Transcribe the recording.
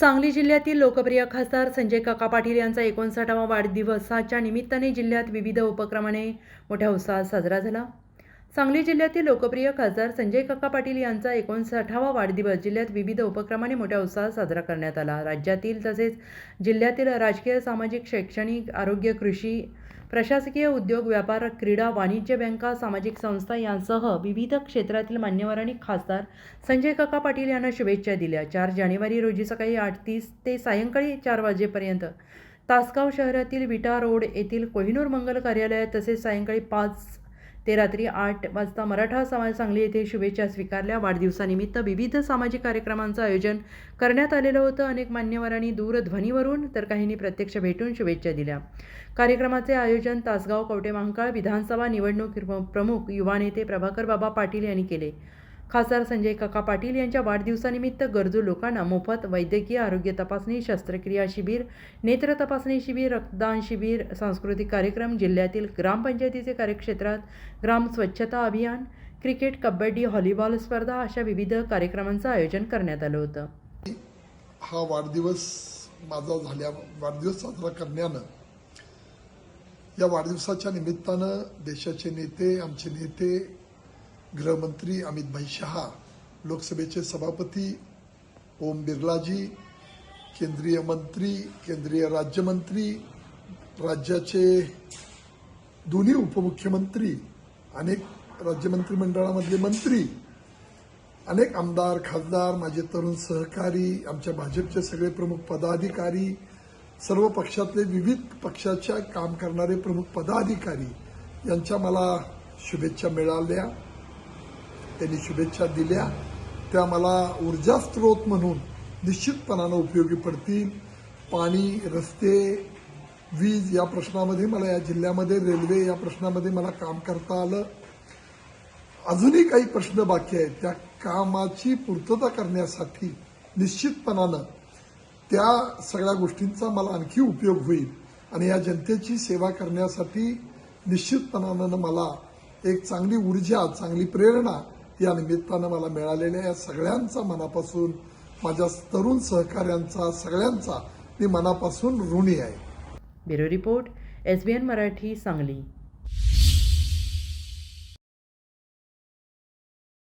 सांगली जिल्ह्यातील लोकप्रिय खासदार संजय काका पाटील यांचा एकोणसाठावा वाढदिवसाच्या निमित्ताने जिल्ह्यात विविध उपक्रमाने मोठ्या उत्साहात साजरा झाला. सांगली जिल्ह्यातील लोकप्रिय खासदार संजय काका पाटील यांचा एकोणसाठावा वाढदिवस जिल्ह्यात विविध उपक्रमाने मोठ्या उत्साहात साजरा करण्यात आला. राज्यातील तसेच जिल्ह्यातील राजकीय सामाजिक शैक्षणिक आरोग्य कृषी प्रशासकीय उद्योग व्यापार क्रीडा वाणिज्य बँका सामाजिक संस्था यांसह विविध क्षेत्रातील मान्यवरांनी खासदार संजय काका पाटील यांना शुभेच्छा दिल्या. चार जानेवारी रोजी सकाळी आठ तीस ते सायंकाळी चार वाजेपर्यंत तासगाव शहरातील विटा रोड येथील कोहिनूर मंगल कार्यालयात तसेच सायंकाळी पाच ते रात्री आठ वाजता मराठा समाज सांगली येथे शुभेच्छा स्वीकारल्या. वाढदिवसानिमित्त विविध सामाजिक कार्यक्रमांचं आयोजन करण्यात आलेलं होतं. अनेक मान्यवरांनी दूरध्वनीवरून तर काहींनी प्रत्यक्ष भेटून शुभेच्छा दिल्या. कार्यक्रमाचे आयोजन तासगाव कवटे महांकाळ विधानसभा निवडणूक प्रमुख युवा नेते प्रभाकर बाबा पाटील यांनी केले. खासदार संजय काका पाटील यांच्या वाढदिवसानिमित्त गरजू लोकांना मोफत वैद्यकीय आरोग्य तपासणी शस्त्रक्रिया शिबिर नेत्र तपासणी शिबिर रक्तदान शिबिर सांस्कृतिक कार्यक्रम जिल्ह्यातील ग्रामपंचायतीचे कार्यक्षेत्रात ग्राम स्वच्छता अभियान क्रिकेट कबड्डी व्हॉलीबॉल स्पर्धा अशा विविध कार्यक्रमांचं आयोजन करण्यात आलं होतं. हा वाढदिवस माझा झाल्या वाढदिवस साजरा करण्यानं या वाढदिवसाच्या निमित्तानं देशाचे नेते आमचे नेते गृहमंत्री अमित भाई शहा लोकसभेचे सभापती ओम बिर्लाजी केंद्रीय मंत्री केंद्रीय राज्यमंत्री राज्याचे दोन्ही उपमुख्यमंत्री अनेक राज्यमंत्रिमंडळामधले मंत्री अनेक आमदार खासदार माझे तरुण सहकारी आमच्या भाजपचे सगळे प्रमुख पदाधिकारी सर्व पक्षातले विविध पक्षाच्या काम करणारे प्रमुख पदाधिकारी यांच्या मला शुभेच्छा मिळाल्या. त्यांनी शुभेच्छा दिल्या. त्या मला ऊर्जा स्रोत म्हणून निश्चितपणानं उपयोगी पडतील. पाणी रस्ते वीज या प्रश्नामध्ये मला या जिल्ह्यामध्ये रेल्वे या प्रश्नामध्ये मला काम करता आलं. अजूनही काही प्रश्न बाकी आहेत. त्या कामाची पूर्तता करण्यासाठी निश्चितपणानं त्या सगळ्या गोष्टींचा मला आणखी उपयोग होईल आणि या जनतेची सेवा करण्यासाठी निश्चितपणानं मला एक चांगली ऊर्जा चांगली प्रेरणा या निमित्तानं मला मिळालेल्या या सगळ्यांचा मनापासून माझ्या तरुण सहकाऱ्यांचा सगळ्यांचा मी मनापासून ऋणी आहे. Bureau report S B N Marathi Sangli.